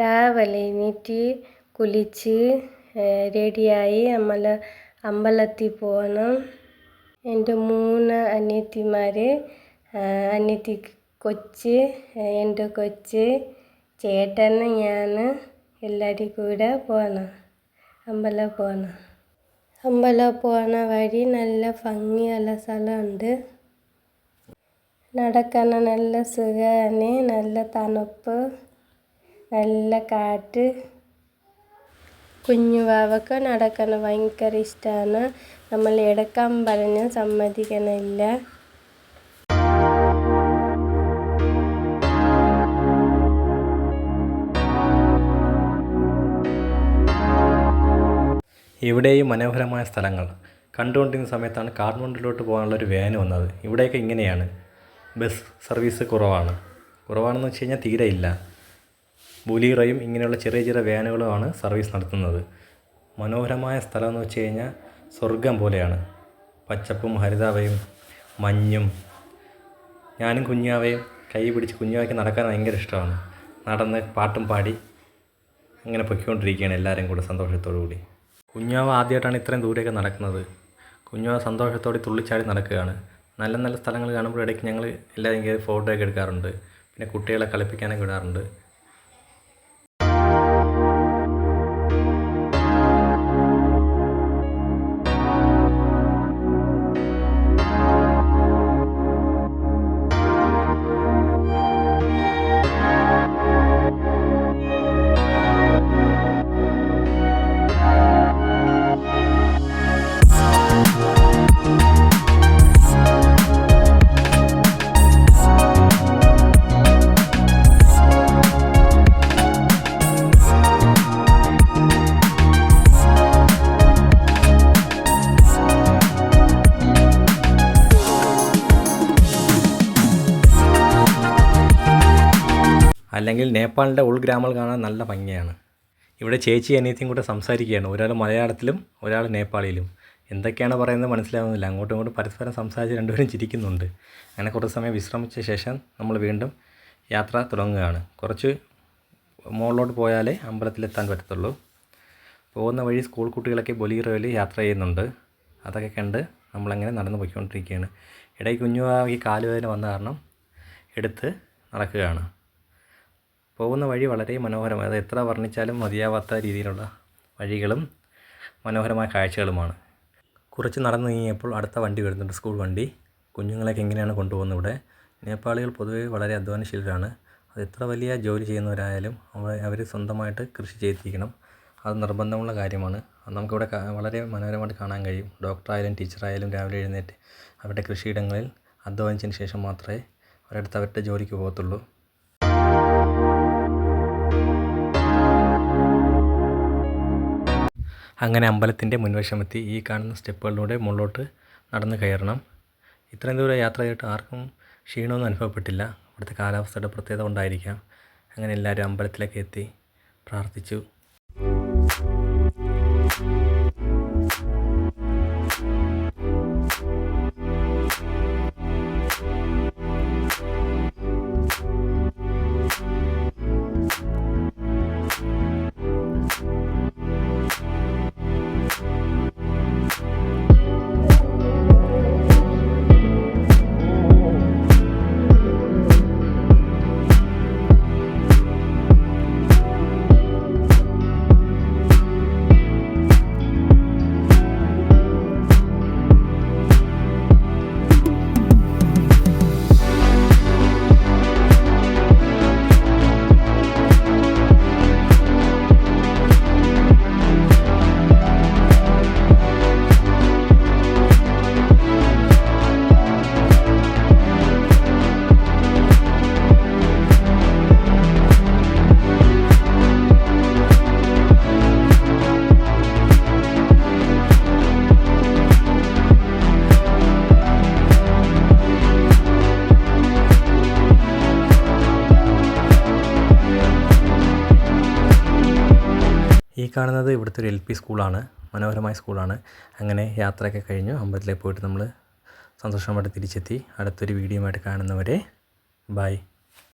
രാവിലെ എണീറ്റ് കുളിച്ച് റെഡിയായി നമ്മൾ അമ്പലത്തിൽ പോകണം. എന്റെ മൂന്ന് അനിയത്തിമാർ അനിയത്തി കൊച്ച് എന്റെ കൊച്ച് ചേട്ടൻ ഞാൻ എല്ലാവരും കൂടെ പോകണം. അമ്പലം പോകണം. അമ്പലം പോകണ വഴി നല്ല ഭംഗിയുള്ള സ്ഥലമുണ്ട്. നടക്കാൻ നല്ല സുഖമാണ് നല്ല തണുപ്പ്. നല്ല കാറ്റ്. കുഞ്ഞു വാവക്ക് നടക്കാൻ ഭയങ്കര ഇഷ്ടമാണ് നമ്മൾ എടുക്കാൻ പറഞ്ഞ് സമ്മതിക്കണില്ല. ഇവിടെയും മനോഹരമായ സ്ഥലങ്ങൾ. കണ്ടുകൊണ്ടിരുന്ന സമയത്താണ് കാഠ്മണ്ഡുവിലോട്ട് പോകാനുള്ള ഒരു വാൻ വന്നത്. ഇവിടെയൊക്കെ ഇങ്ങനെയാണ്. ബസ് സർവീസ് കുറവാണ്. കുറവാണെന്ന് വെച്ച് കഴിഞ്ഞാൽ തീരെ ഇല്ല. ബുലീറയും ഇങ്ങനെയുള്ള ചെറിയ ചെറിയ വാനുകളുമാണ് സർവീസ് നടത്തുന്നത്. മനോഹരമായ സ്ഥലം എന്ന് വെച്ച് കഴിഞ്ഞാൽ സ്വർഗം പോലെയാണ്. പച്ചപ്പും ഹരിതാവയും മഞ്ഞും. ഞാനും കുഞ്ഞാവയും കൈ പിടിച്ച് കുഞ്ഞാവയ്ക്ക് നടക്കാൻ ഭയങ്കര ഇഷ്ടമാണ്. നടന്ന് പാട്ടും പാടി അങ്ങനെ പൊയ്ക്കൊണ്ടിരിക്കുകയാണ് എല്ലാവരും കൂടെ സന്തോഷത്തോടു കൂടി. കുഞ്ഞാവ ആദ്യമായിട്ടാണ് ഇത്രയും ദൂരെയൊക്കെ നടക്കുന്നത്. കുഞ്ഞാവ സന്തോഷത്തോടെ തുള്ളിച്ചാടി നടക്കുകയാണ്. നല്ല നല്ല സ്ഥലങ്ങൾ കാണുമ്പോൾ ഇടയ്ക്ക് ഞങ്ങൾ എല്ലാവരും ഫോട്ടോ ഒക്കെ എടുക്കാറുണ്ട്. പിന്നെ കുട്ടികളെ കളിപ്പിക്കാനൊക്കെ വിടാറുണ്ട്. അല്ലെങ്കിൽ നേപ്പാളിന്റെ ഉൾഗ്രാമങ്ങൾ കാണാൻ നല്ല ഭംഗിയാണ്. ഇവിടെ ചേച്ചി അനിയത്തിയും കൂടെ സംസാരിക്കുകയാണ്. ഒരാൾ മലയാളത്തിലും ഒരാൾ നേപ്പാളിയിലും. എന്തൊക്കെയാണ് പറയുന്നത് മനസ്സിലാവുന്നില്ല. അങ്ങോട്ടും ഇങ്ങോട്ടും പരസ്പരം സംസാരിച്ച് രണ്ടുപേരും ചിരിക്കുന്നുണ്ട്. അങ്ങനെ കുറച്ച് സമയം വിശ്രമിച്ച ശേഷം നമ്മൾ വീണ്ടും യാത്ര തുടങ്ങുകയാണ്. കുറച്ച് മുകളിലോട്ട് പോയാലേ അമ്പലത്തിലെത്താൻ പറ്റത്തുള്ളൂ. പോകുന്ന വഴി സ്കൂൾ കുട്ടികളൊക്കെ ബൊലീറോയിൽ യാത്ര ചെയ്യുന്നുണ്ട്. അതൊക്കെ കണ്ട് നമ്മളങ്ങനെ നടന്നു പോയിക്കൊണ്ടിരിക്കുകയാണ്. ഇടയ്ക്ക് കുഞ്ഞു ഈ കാലുവേദന വന്ന കാരണം എടുത്ത് നടക്കുകയാണ്. പോകുന്ന വഴി വളരെ മനോഹരമാണ്. അത് എത്ര വർണിച്ചാലും മതിയാവാത്ത രീതിയിലുള്ള വഴികളും മനോഹരമായ കാഴ്ചകളുമാണ്. കുറച്ച് നടന്നു നീങ്ങിയപ്പോൾ അടുത്ത വണ്ടി വരുന്നുണ്ട് സ്കൂൾ വണ്ടി. കുഞ്ഞുങ്ങളെയൊക്കെ എങ്ങനെയാണ് കൊണ്ടുപോകുന്നത് ഇവിടെ? നേപ്പാളികൾ പൊതുവെ വളരെ അധ്വാനശീലരാണ്. അത് എത്ര വലിയ ജോലി ചെയ്യുന്നവരായാലും അവർ സ്വന്തമായിട്ട് കൃഷി ചെയ്തിരിക്കണം. അത് നിർബന്ധമുള്ള കാര്യമാണ്. അത് നമുക്കിവിടെ വളരെ മനോഹരമായിട്ട് കാണാൻ കഴിയും. ഡോക്ടറായാലും ടീച്ചറായാലും രാവിലെ എഴുന്നേറ്റ് അവരുടെ കൃഷിയിടങ്ങളിൽ അധ്വാനിച്ചതിന് ശേഷം മാത്രമേ അവരടുത്ത് അവരുടെ ജോലിക്ക് പോകത്തുള്ളൂ. അങ്ങനെ അമ്പലത്തിന്റെ മുൻവശമെത്തി ഈ കാണുന്ന സ്റ്റെപ്പുകളിലൂടെ മുകളിലോട്ട് നടന്ന് കയറണം. ഇത്രയും ദൂരം യാത്ര ചെയ്തിട്ട് ആർക്കും ക്ഷീണമൊന്നും അനുഭവപ്പെട്ടില്ല. ഇവിടുത്തെ കാലാവസ്ഥയുടെ പ്രത്യേകത കൊണ്ടായിരിക്കാം. അങ്ങനെ എല്ലാവരും അമ്പലത്തിലേക്ക് എത്തി പ്രാർത്ഥിച്ചു. കാണുന്നത് ഇവിടുത്തെ ഒരു എൽ പി സ്കൂളാണ് മനോഹരമായ സ്കൂളാണ്. അങ്ങനെ യാത്രയൊക്കെ കഴിഞ്ഞു. അമ്പലത്തിലേക്ക് പോയിട്ട് നമ്മൾ സന്തോഷമായിട്ട് തിരിച്ചെത്തി. അടുത്തൊരു വീഡിയോയുമായിട്ട് കാണുന്നവരെ ബൈ